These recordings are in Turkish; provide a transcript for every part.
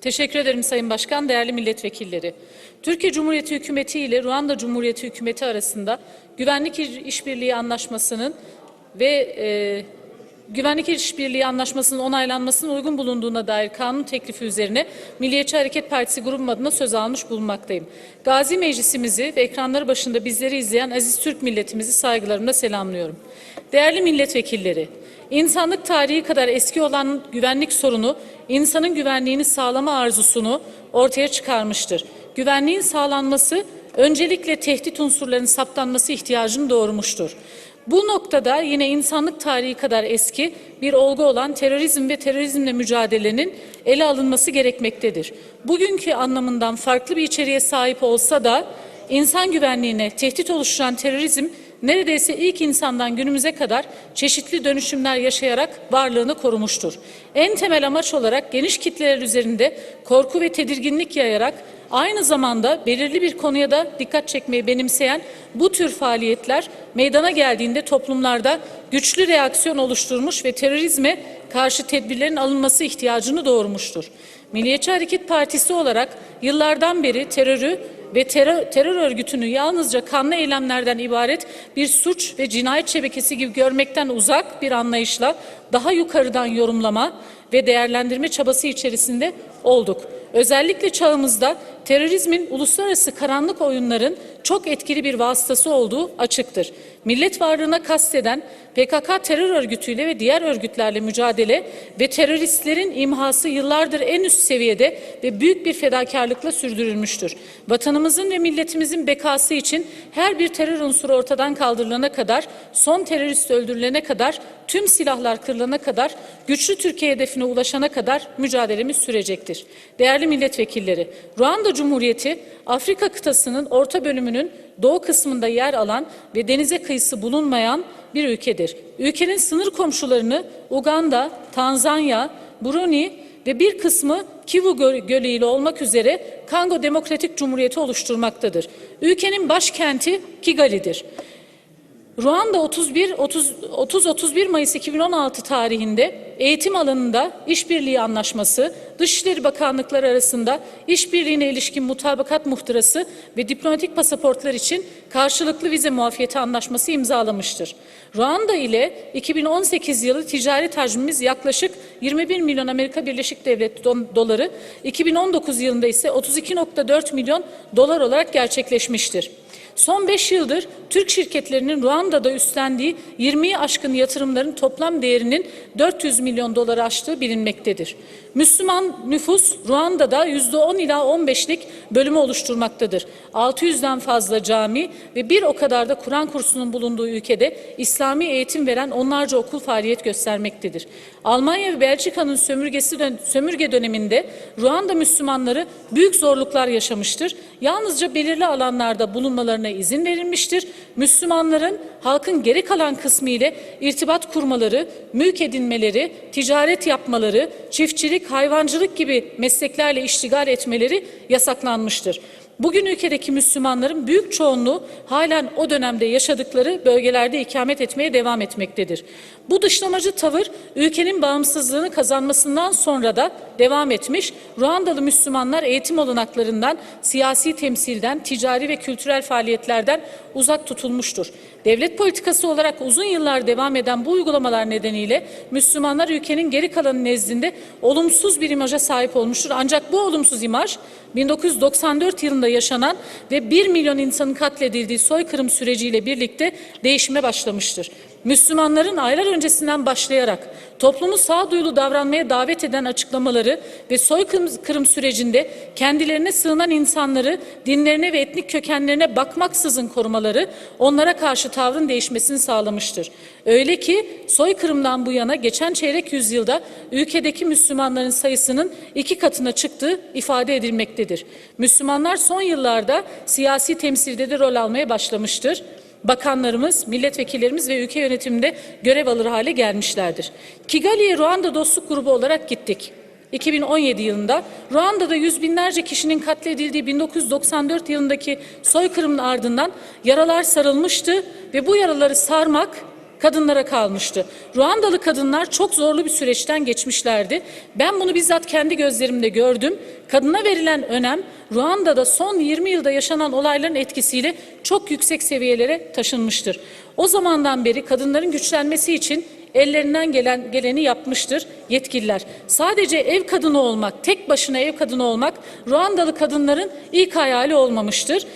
Teşekkür ederim Sayın Başkan, değerli milletvekilleri. Türkiye Cumhuriyeti Hükümeti ile Ruanda Cumhuriyeti Hükümeti arasında Güvenlik İşbirliği Anlaşması'nın ve e, Güvenlik İşbirliği Anlaşması'nın onaylanmasının uygun bulunduğuna dair kanun teklifi üzerine Milliyetçi Hareket Partisi grubum adına söz almış bulunmaktayım. Gazi Meclisimizi ve ekranları başında bizleri izleyen aziz Türk milletimizi saygılarımla selamlıyorum. Değerli milletvekilleri, insanlık tarihi kadar eski olan güvenlik sorunu, insanın güvenliğini sağlama arzusunu ortaya çıkarmıştır. Güvenliğin sağlanması, öncelikle tehdit unsurlarının saptanması ihtiyacını doğurmuştur. Bu noktada yine insanlık tarihi kadar eski bir olgu olan terörizm ve terörizmle mücadelenin ele alınması gerekmektedir. Bugünkü anlamından farklı bir içeriğe sahip olsa da insan güvenliğine tehdit oluşturan terörizm neredeyse ilk insandan günümüze kadar çeşitli dönüşümler yaşayarak varlığını korumuştur. En temel amaç olarak geniş kitleler üzerinde korku ve tedirginlik yayarak aynı zamanda belirli bir konuya da dikkat çekmeyi benimseyen bu tür faaliyetler meydana geldiğinde toplumlarda güçlü reaksiyon oluşturmuş ve terörizme karşı tedbirlerin alınması ihtiyacını doğurmuştur. Milliyetçi Hareket Partisi olarak yıllardan beri terörü ve terör, terör örgütünü yalnızca kanlı eylemlerden ibaret bir suç ve cinayet şebekesi gibi görmekten uzak bir anlayışla daha yukarıdan yorumlama ve değerlendirme çabası içerisinde olduk. Özellikle çağımızda terörizmin uluslararası karanlık oyunların çok etkili bir vasıtası olduğu açıktır. Millet varlığına kasteden PKK terör örgütüyle ve diğer örgütlerle mücadele ve teröristlerin imhası yıllardır en üst seviyede ve büyük bir fedakarlıkla sürdürülmüştür. Vatanımızın ve milletimizin bekası için her bir terör unsuru ortadan kaldırılana kadar, son terörist öldürülene kadar, tüm silahlar kırılana kadar, güçlü Türkiye hedefine ulaşana kadar mücadelemiz sürecektir. Değerli milletvekilleri, Ruanda Cumhuriyeti Afrika kıtasının orta bölümünün doğu kısmında yer alan ve denize kıyısı bulunmayan bir ülkedir. Ülkenin sınır komşularını Uganda, Tanzanya, Brunei ve bir kısmı Kivu Gölü ile olmak üzere Kongo Demokratik Cumhuriyeti oluşturmaktadır. Ülkenin başkenti Kigali'dir. Ruanda 31 30 30 31 Mayıs 2016 tarihinde eğitim alanında işbirliği anlaşması, Dışişleri Bakanlıkları arasında işbirliğine ilişkin mutabakat muhtırası ve diplomatik pasaportlar için karşılıklı vize muafiyeti anlaşması imzalamıştır. Ruanda ile 2018 yılı ticaret hacmimiz yaklaşık 21 milyon Amerika Birleşik Devletleri doları, 2019 yılında ise 32.4 milyon dolar olarak gerçekleşmiştir. Son 5 yıldır Türk şirketlerinin Ruanda'da üstlendiği 20'yi aşkın yatırımların toplam değerinin 400 milyon doları aştığı bilinmektedir. Müslüman nüfus Ruanda'da %10 ila 15'lik bölümü oluşturmaktadır. 600'den fazla cami ve bir o kadar da Kur'an kursunun bulunduğu ülkede İslami eğitim veren onlarca okul faaliyet göstermektedir. Almanya ve Belçika'nın sömürgesi sömürge döneminde Ruanda Müslümanları büyük zorluklar yaşamıştır. Yalnızca belirli alanlarda bulunmalarına izin verilmiştir. Müslümanların halkın geri kalan kısmı ile irtibat kurmaları, mülk edinmeleri, ticaret yapmaları, çiftçilik, hayvancılık gibi mesleklerle iştigal etmeleri yasaklanmıştır. Bugün ülkedeki Müslümanların büyük çoğunluğu halen o dönemde yaşadıkları bölgelerde ikamet etmeye devam etmektedir. Bu dışlamacı tavır ülkenin bağımsızlığını kazanmasından sonra da devam etmiş. Ruandalı Müslümanlar eğitim olanaklarından, siyasi temsilden, ticari ve kültürel faaliyetlerden uzak tutulmuştur. Devlet politikası olarak uzun yıllar devam eden bu uygulamalar nedeniyle Müslümanlar ülkenin geri kalanı nezdinde olumsuz bir imaja sahip olmuştur. Ancak bu olumsuz imaj 1994 yılında yaşanan ve 1 milyon insanın katledildiği soykırım süreciyle birlikte değişime başlamıştır. Müslümanların aylar öncesinden başlayarak toplumu sağduyulu davranmaya davet eden açıklamaları ve soykırım sürecinde kendilerine sığınan insanları dinlerine ve etnik kökenlerine bakmaksızın korumaları onlara karşı tavrın değişmesini sağlamıştır. Öyle ki soykırımdan bu yana geçen çeyrek yüzyılda ülkedeki Müslümanların sayısının iki katına çıktığı ifade edilmektedir. Müslümanlar son yıllarda siyasi temsilde de rol almaya başlamıştır bakanlarımız, milletvekillerimiz ve ülke yönetiminde görev alır hale gelmişlerdir. Kigali'ye Ruanda Dostluk Grubu olarak gittik. 2017 yılında Ruanda'da yüz binlerce kişinin katledildiği 1994 yılındaki soykırımın ardından yaralar sarılmıştı ve bu yaraları sarmak kadınlara kalmıştı. Ruandalı kadınlar çok zorlu bir süreçten geçmişlerdi. Ben bunu bizzat kendi gözlerimde gördüm. Kadına verilen önem Ruanda'da son 20 yılda yaşanan olayların etkisiyle çok yüksek seviyelere taşınmıştır. O zamandan beri kadınların güçlenmesi için ellerinden gelen geleni yapmıştır yetkililer. Sadece ev kadını olmak, tek başına ev kadını olmak Ruandalı kadınların ilk hayali olmamıştır.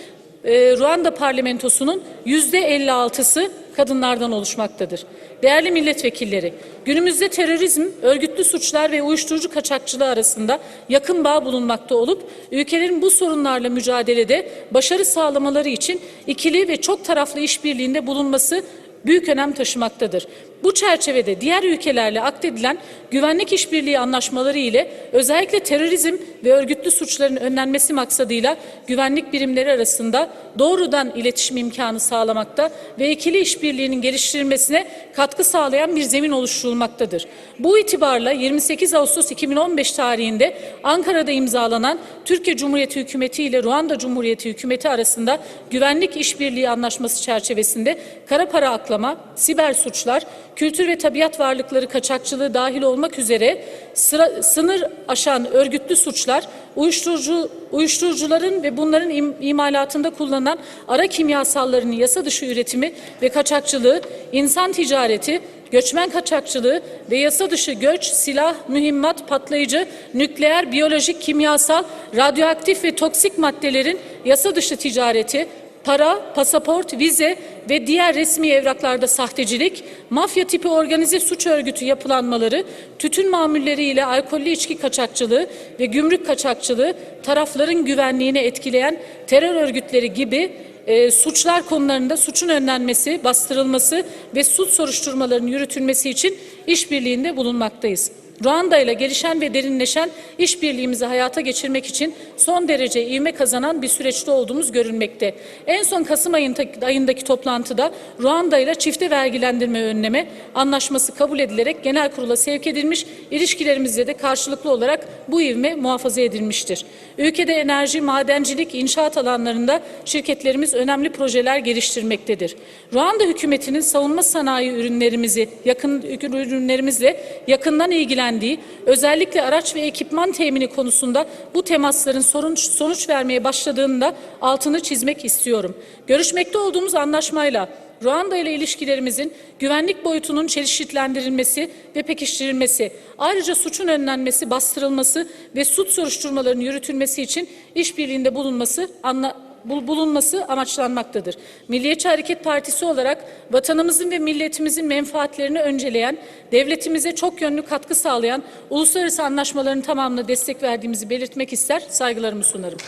Ee, Ruanda parlamentosunun yüzde 56'sı kadınlardan oluşmaktadır. Değerli milletvekilleri, günümüzde terörizm, örgütlü suçlar ve uyuşturucu kaçakçılığı arasında yakın bağ bulunmakta olup ülkelerin bu sorunlarla mücadelede başarı sağlamaları için ikili ve çok taraflı işbirliğinde bulunması büyük önem taşımaktadır. Bu çerçevede diğer ülkelerle akdedilen güvenlik işbirliği anlaşmaları ile özellikle terörizm ve örgütlü suçların önlenmesi maksadıyla güvenlik birimleri arasında doğrudan iletişim imkanı sağlamakta ve ikili işbirliğinin geliştirilmesine katkı sağlayan bir zemin oluşturulmaktadır. Bu itibarla 28 Ağustos 2015 tarihinde Ankara'da imzalanan Türkiye Cumhuriyeti Hükümeti ile Ruanda Cumhuriyeti Hükümeti arasında güvenlik işbirliği anlaşması çerçevesinde kara para aklama, siber suçlar, kültür ve tabiat varlıkları kaçakçılığı dahil olmak üzere sıra, sınır aşan örgütlü suçlar, uyuşturucu, uyuşturucuların ve bunların im, imalatında kullanılan ara kimyasallarının yasa dışı üretimi ve kaçakçılığı, insan ticareti, göçmen kaçakçılığı ve yasa dışı göç, silah, mühimmat, patlayıcı, nükleer, biyolojik, kimyasal, radyoaktif ve toksik maddelerin yasa dışı ticareti, para, pasaport, vize ve diğer resmi evraklarda sahtecilik, mafya tipi organize suç örgütü yapılanmaları, tütün mamulleriyle alkollü içki kaçakçılığı ve gümrük kaçakçılığı tarafların güvenliğini etkileyen terör örgütleri gibi e, suçlar konularında suçun önlenmesi, bastırılması ve suç soruşturmalarının yürütülmesi için işbirliğinde bulunmaktayız. Ruanda ile gelişen ve derinleşen işbirliğimizi hayata geçirmek için son derece ivme kazanan bir süreçte olduğumuz görülmekte. En son Kasım ayında- ayındaki toplantıda Ruanda ile çifte vergilendirme önleme anlaşması kabul edilerek genel kurula sevk edilmiş, ilişkilerimizde de karşılıklı olarak bu ivme muhafaza edilmiştir. Ülkede enerji, madencilik, inşaat alanlarında şirketlerimiz önemli projeler geliştirmektedir. Ruanda hükümetinin savunma sanayi ürünlerimizi yakın ürünlerimizle yakından ilgilendiği, özellikle araç ve ekipman temini konusunda bu temasların sonuç, sonuç vermeye başladığında altını çizmek istiyorum. Görüşmekte olduğumuz anlaşmayla Ruanda ile ilişkilerimizin güvenlik boyutunun çeşitlendirilmesi ve pekiştirilmesi, ayrıca suçun önlenmesi, bastırılması ve suç soruşturmalarının yürütülmesi için işbirliğinde bulunması anla, bulunması amaçlanmaktadır. Milliyetçi Hareket Partisi olarak vatanımızın ve milletimizin menfaatlerini önceleyen, devletimize çok yönlü katkı sağlayan uluslararası anlaşmaların tamamına destek verdiğimizi belirtmek ister, saygılarımı sunarım.